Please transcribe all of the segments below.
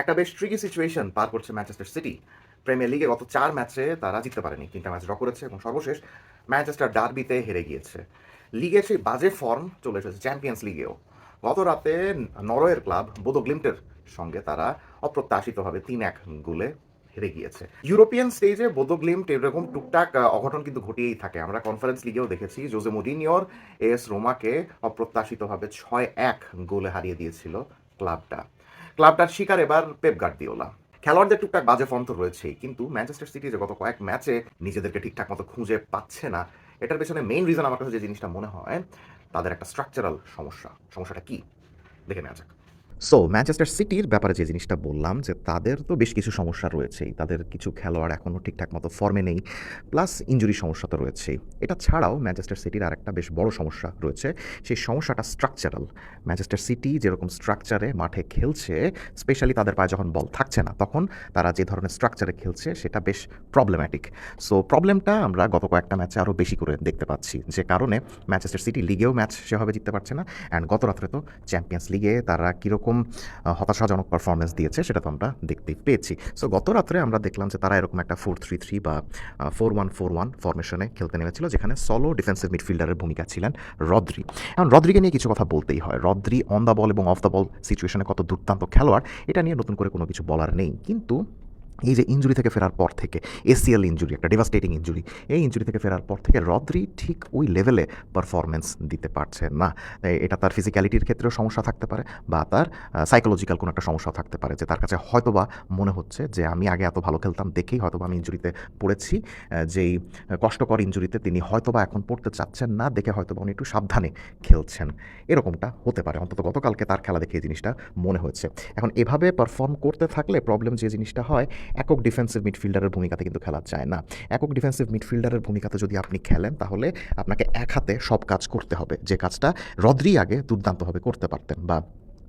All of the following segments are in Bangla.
একটা বেশ ট্রিকি সিচুয়েশন পার করছে ম্যানচেস্টার সিটি প্রিমিয়ার লিগে গত চার ম্যাচে তারা জিততে পারেনি। তিনটা ম্যাচ ড্র করেছে এবং সর্বশেষ ম্যানচেস্টার ডার্বিতে হেরে গিয়েছে। লিগে সেই বাজে ফর্ম চলে এসেছে চ্যাম্পিয়ন্স লিগেও গত রাতে নরওয়ের ক্লাব বোদো গ্লিমটের সঙ্গে তারা অপ্রত্যাশিতভাবে তিন এক গোলে হেরে গিয়েছে। ইউরোপিয়ান স্টেজে বোদো গ্লিমট এরকম টুকটাক অঘটন কিন্তু ঘটিয়েই থাকে। আমরা কনফারেন্স লিগেও দেখেছি জোজে মোরিনিওর এস রোমাকে অপ্রত্যাশিতভাবে ছয় এক গোলে হারিয়ে দিয়েছিল ক্লাবটা ক্লাবটার শিকার এবার পেপ গার্দিওলা। খেলোয়াড়দের টুকটাক বাজে ফর্ম তো রয়েছেই, কিন্তু ম্যানচেস্টার সিটি যে গত কয়েক ম্যাচে নিজেদেরকে ঠিকঠাক মতো খুঁজে পাচ্ছে না, এটার পেছনে মেইন রিজন আমার কাছে যে জিনিসটা মনে হয়, তাদের একটা স্ট্রাকচারাল সমস্যা। সমস্যাটা কি? দেখে নেওয়া যাক। সো ম্যানচেস্টার সিটির ব্যাপারে যে জিনিসটা বললাম, যে তাদের তো বেশ কিছু সমস্যা রয়েছেই। তাদের কিছু খেলোয়াড় এখনও ঠিকঠাক মতো ফর্মে নেই, প্লাস ইঞ্জুরি সমস্যা তো রয়েছেই। এটা ছাড়াও ম্যানচেস্টার সিটির আরেকটা বেশ বড় সমস্যা রয়েছে, সেই সমস্যাটা স্ট্রাকচারাল ম্যানচেস্টার সিটি যেরকম স্ট্রাকচারে মাঠে খেলছে স্পেশালি তাদের পায়ে যখন বল থাকছে না, তখন তারা যে ধরনের স্ট্রাকচারে খেলছে, সেটা বেশ প্রবলেম্যাটিক সো প্রবলেমটা আমরা গত কয়েকটা ম্যাচে আরও বেশি করে দেখতে পাচ্ছি, যে কারণে ম্যানচেস্টার সিটি লিগেও ম্যাচ সেভাবে জিততে পারছে না অ্যান্ড গত রাত্রে তো চ্যাম্পিয়ন্স লিগে তারা কীরকম হতাশাজনক পারফরমেন্স দিয়েছে, সেটা তো আমরা দেখতে পেয়েছি। সো গত রাত্রে আমরা দেখলাম যে তারা এরকম একটা ফোর থ্রি থ্রি বা ফোর ওয়ান ফোর ওয়ান ফরমেশনে খেলতে নেমেছিল, যেখানে সলো ডিফেন্সিভ মিডফিল্ডারের ভূমিকা ছিলেন রদ্রি। এখন, রদ্রিকে নিয়ে কিছু কথা বলতেই হয়। রদ্রি অন দ্য বল এবং অফ দ্য বল সিচুয়েশনে কত দুর্দান্ত খেলোয়াড়, এটা নিয়ে নতুন করে কোনো কিছু বলার নেই। কিন্তু এই যে ইঞ্জুরি থেকে ফেরার পর থেকে এসিএল ইঞ্জুরি একটা ডেভাস্টেটিং ইঞ্জুরি এই ইঞ্জুরি থেকে ফেরার পর থেকে রদ্রি ঠিক ওই লেভেলে পারফরমেন্স দিতে পারছে না। এটা তার ফিজিক্যালিটির ক্ষেত্রেও সমস্যা থাকতে পারে বা তার সাইকোলজিক্যাল কোনো একটা সমস্যা থাকতে পারে যে তার কাছে হয়তোবা মনে হচ্ছে যে আমি আগে এত ভালো খেলতাম দেখেই হয়তোবা আমি ইঞ্জুরিতে পড়েছি যেই কষ্টকর ইঞ্জুরিতে তিনি হয়তোবা এখন পড়তে চাচ্ছেন না, দেখে হয়তোবা উনি একটু সাবধানে খেলছেন। এরকমটা হতে পারে। অন্তত গতকালকে তার খেলা দেখে এই জিনিসটা মনে হয়েছে। এখন এভাবে পারফর্ম করতে থাকলে প্রবলেম যে জিনিসটা হয় একক ডিফেন্সিভ মিডফিল্ডারের ভূমিকাতে কিন্তু খেলা যায় না। একক ডিফেন্সিভ মিডফিল্ডারের ভূমিকাতে যদি আপনি খেলেন, তাহলে আপনাকে এক হাতে সব কাজ করতে হবে। যে কাজটা রদ্রি আগে দুর্দান্তভাবে করতে পারতেন বা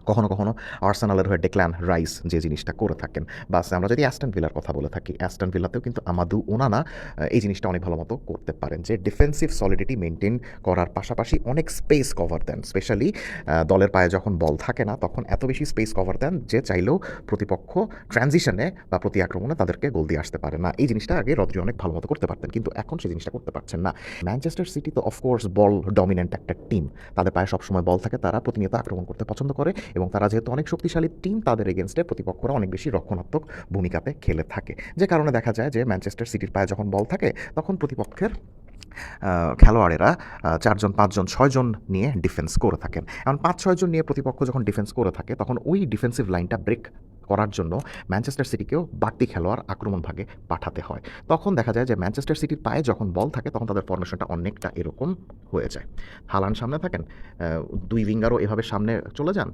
কখনো কখনো আর্সেনালের হয়ে ডেক্ল্যান রাইস যে জিনিসটা করে থাকেন। বাস আমরা যদি অ্যাস্টন ভিলার কথা বলে থাকি, অ্যাস্টন ভিলাতেও কিন্তু আমাদু ওনানা এই জিনিসটা অনেক ভালো মতো করতে পারেন যে ডিফেন্সিভ সলিডিটি মেনটেন করার পাশাপাশি অনেক স্পেস কভার দেন। স্পেশালি দলের পায়ে যখন বল থাকে না, তখন এত বেশি স্পেস কভার দেন যে চাইলেও প্রতিপক্ষ ট্রানজিশনে বা প্রতি আক্রমণে তাদেরকে গোল দিয়ে আসতে পারে না। এই জিনিসটা আগে রদ্রি অনেক ভালো মতো করতে পারতেন, কিন্তু এখন সেই জিনিসটা করতে পারছেন না। ম্যানচেস্টার সিটি তো অফকোর্স বল ডমিনেন্ট একটা টিম তাদের পায়ে সবসময় বল থাকে, তারা প্রতিনিয়ত আক্রমণ করতে পছন্দ করে এবং তারা যেহেতু অনেক শক্তিশালী টিম তাদের এগেনস্টে প্রতিপক্ষরা অনেক বেশি রক্ষণাত্মক ভূমিকাতে খেলে থাকে। যে কারণে দেখা যায় যে ম্যানচেস্টার সিটির পায়ে যখন বল থাকে, তখন প্রতিপক্ষের খেলোয়াড়েরা চারজন, পাঁচজন, ছয়জন নিয়ে ডিফেন্স করে থাকেন। এখন পাঁচ, ছয়জন নিয়ে প্রতিপক্ষ যখন ডিফেন্স করে থাকে, তখন ওই ডিফেন্সিভ লাইনটা ব্রেক করার জন্য ম্যানচেস্টার সিটিকেও বাড়তি খেলোয়াড় আক্রমণ ভাগে পাঠাতে হয়। তখন দেখা যায় যে ম্যানচেস্টার সিটির পায়ে যখন বল থাকে, তখন তাদের ফরমেশনটা অনেকটা এরকম হয়ে যায়। হালান সামনে থাকেন দুই উইঙ্গারও এভাবে সামনে চলে যান।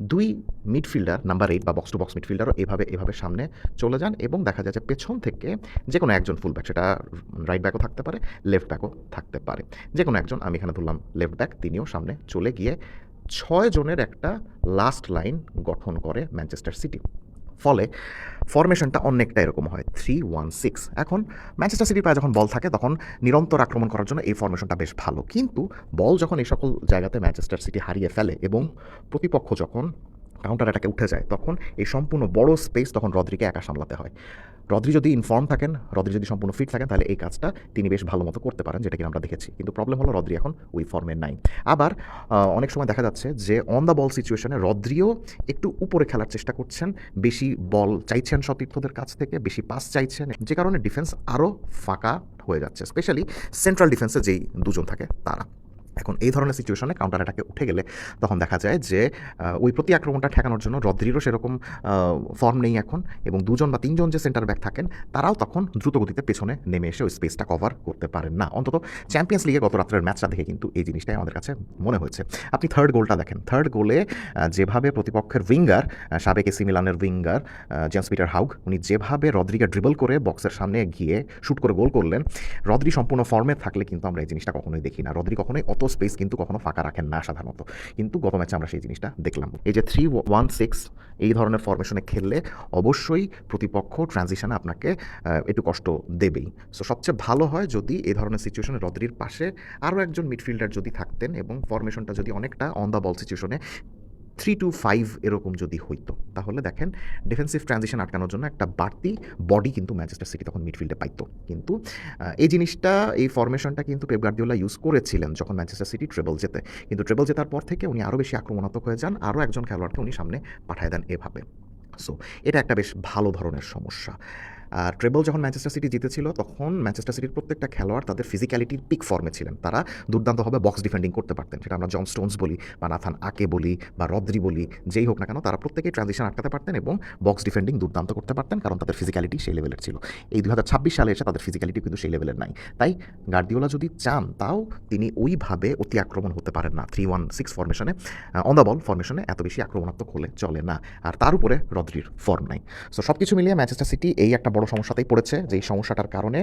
দুই মিডফিল্ডার নাম্বার এইট বা বক্স টু বক্স মিডফিল্ডারও এভাবে এভাবে সামনে চলে যান এবং দেখা যাচ্ছে পেছন থেকে যে কোনো একজন ফুল ব্যাক সেটা রাইট ব্যাকও থাকতে পারে লেফট ব্যাকও থাকতে পারে। যে কোনো একজন, আমি এখানে ধরলাম লেফট ব্যাক তিনিও সামনে চলে গিয়ে ছয় জনের একটা লাস্ট লাইন গঠন করে ম্যানচেস্টার সিটি ফলে ফরমেশনটা অনেকটা এরকম হয় থ্রি ওয়ান সিক্স এখন ম্যানচেস্টার সিটির পায়ে যখন বল থাকে, তখন নিরন্তর আক্রমণ করার জন্য এই ফরমেশনটা বেশ ভালো। কিন্তু বল যখন এই সকল জায়গাতে ম্যানচেস্টার সিটি হারিয়ে ফেলে এবং প্রতিপক্ষ যখন কাউন্টার অ্যাটাকে উঠে যায়, তখন এই সম্পূর্ণ বড় স্পেস তখন রদ্রিকে একা সামলাতে হয়। রদ্রি যদি ইনফর্ম থাকেন, রদ্রি যদি সম্পূর্ণ ফিট থাকেন, তাহলে এই কাজটা তিনি বেশ ভালো মতো করতে পারেন, যেটা কি আমরা দেখেছি। কিন্তু প্রবলেম হলো রদ্রি এখন ওই ফর্মে নাই। আবার অনেক সময় দেখা যাচ্ছে যে অন দ্য বল সিচুয়েশনে রদ্রিও একটু উপরে খেলার চেষ্টা করছেন, বেশি বল চাইছেন সতীর্থদের কাছ থেকে, বেশি পাস চাইছেন, যে কারণে ডিফেন্স আরও ফাঁকা হয়ে যাচ্ছে স্পেশালি সেন্ট্রাল ডিফেন্সে যেই দুজন থাকে, তারা। এখন এই ধরনের সিচুয়েশনে কাউন্টার অ্যাটাকে উঠে গেলে তখন দেখা যায় যে ওই প্রতি আক্রমণটা ঠেকানোর জন্য রদ্রিরও সেরকম ফর্ম নেই এখন এবং দুজন বা তিনজন যে সেন্টার ব্যাক থাকেন, তারাও তখন দ্রুত গতিতে পেছনে নেমে এসে ওই স্পেসটা কভার করতে পারেন না। অন্তত চ্যাম্পিয়ন্স লিগে গত রাত্রের ম্যাচটা দেখে কিন্তু এই জিনিসটাই আমাদের কাছে মনে হয়েছে। আপনি থার্ড গোলটা দেখেন। থার্ড গোলে যেভাবে প্রতিপক্ষের উইঙ্গার সাবেক এসি মিলানের উইঙ্গার জেমস পিটার হাউগ উনি যেভাবে রদ্রিকে ড্রিবল করে বক্সের সামনে গিয়ে শুট করে গোল করলেন, রদ্রি সম্পূর্ণ ফর্মে থাকলে কিন্তু আমরা এই জিনিসটা কখনোই দেখি না। রদ্রি কখনোই অত স্পেস কিন্তু কখনো ফাঁকা রাখেন না সাধারণত। কিন্তু গত ম্যাচে আমরা সেই জিনিসটা দেখলাম। এই যে থ্রি ওয়ান সিক্স এই ধরনের ফরমেশনে খেললে অবশ্যই প্রতিপক্ষ ট্রানজিশনে আপনাকে একটু কষ্ট দেবেই। সো সবচেয়ে ভালো হয় যদি এই ধরনের সিচুয়েশনে রদ্রির পাশে আরও একজন মিডফিল্ডার যদি থাকতেন এবং ফরমেশনটা যদি অনেকটা অন দ্য বল সিচুয়েশনে থ্রি টু ফাইভ এরকম যদি হইতো, তাহলে দেখেন ডিফেন্সিভ ট্রানজিশন আটকানোর জন্য একটা বাড়তি বডি কিন্তু ম্যানচেস্টার সিটি তখন মিডফিল্ডে পাইতো। কিন্তু এই জিনিসটা, এই ফরমেশনটা কিন্তু পেপ গার্দিওলা ইউজ করেছিলেন যখন ম্যানচেস্টার সিটি ট্রেবল জেতে। কিন্তু ট্রেবল জেতার পর থেকে উনি আরও বেশি আক্রমণাত্মক হয়ে যান আরও একজন খেলোয়াড়কে উনি সামনে পাঠায় দেন এভাবে। সো এটা একটা বেশ ভালো ধরনের সমস্যা। আর ট্রেবল যখন ম্যানচেস্টার সিটি জিতেছিল, তখন ম্যানচেস্টার সিটির প্রত্যেকটা খেলোয়াড় তাদের ফিজিক্যালিটির পিক ফর্মে ছিলেন। তারা দুর্দান্তভাবে বক্স ডিফেন্ডিং করতে পারতেন। সেটা আমরা জন স্টোনস বলি বা নাথান আকে বলি বা রদ্রি বলি, যেই হোক না কেন, তারা প্রত্যেকেই ট্রানজিশন আটকাতে পারতেন এবং বক্স ডিফেন্ডিং দুর্দান্ত করতে পারতেন, কারণ তাদের ফিজিক্যালিটি সেই লেভেলের ছিল। এই দু হাজার ছাব্বিশ সালে এসে তাদের ফিজিক্যালিটি কিন্তু সেই লেভেলের নাই। তাই গার্দিওলা যদি চান, তাও তিনি ওইভাবে অতি আক্রমণ হতে পারেন না। থ্রি ওয়ান সিক্স ফরমেশনে অন দ্য বল ফরমেশনে এত বেশি আক্রমণাত্মক হলে চলে না। আর তার উপরে রদ্রির ফর্ম নাই। সো সব কিছু মিলিয়ে ম্যানচেস্টার সিটি এই একটা সমস্যাতেই পড়েছে যে এই সমস্যাটার কারণে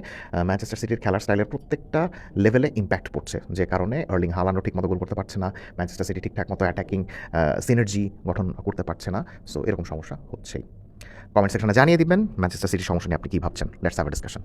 ম্যানচেস্টার সিটির খেলার স্টাইলের প্রত্যেকটা লেভেলে ইম্প্যাক্ট পড়ছে, যে কারণে আর্লিং হালানো ঠিকমতো গোল করতে পারছে না ম্যানচেস্টার সিটি ঠিকঠাক মতো অ্যাটাকিং সিনার্জি গঠন করতে পারছে না সো এরকম সমস্যা হচ্ছেই। কমেন্ট সেকশনে জানিয়ে দিবেন ম্যানচেস্টার সিটির সমস্যা নিয়ে আপনি কী ভাবছেন? Let's have discussion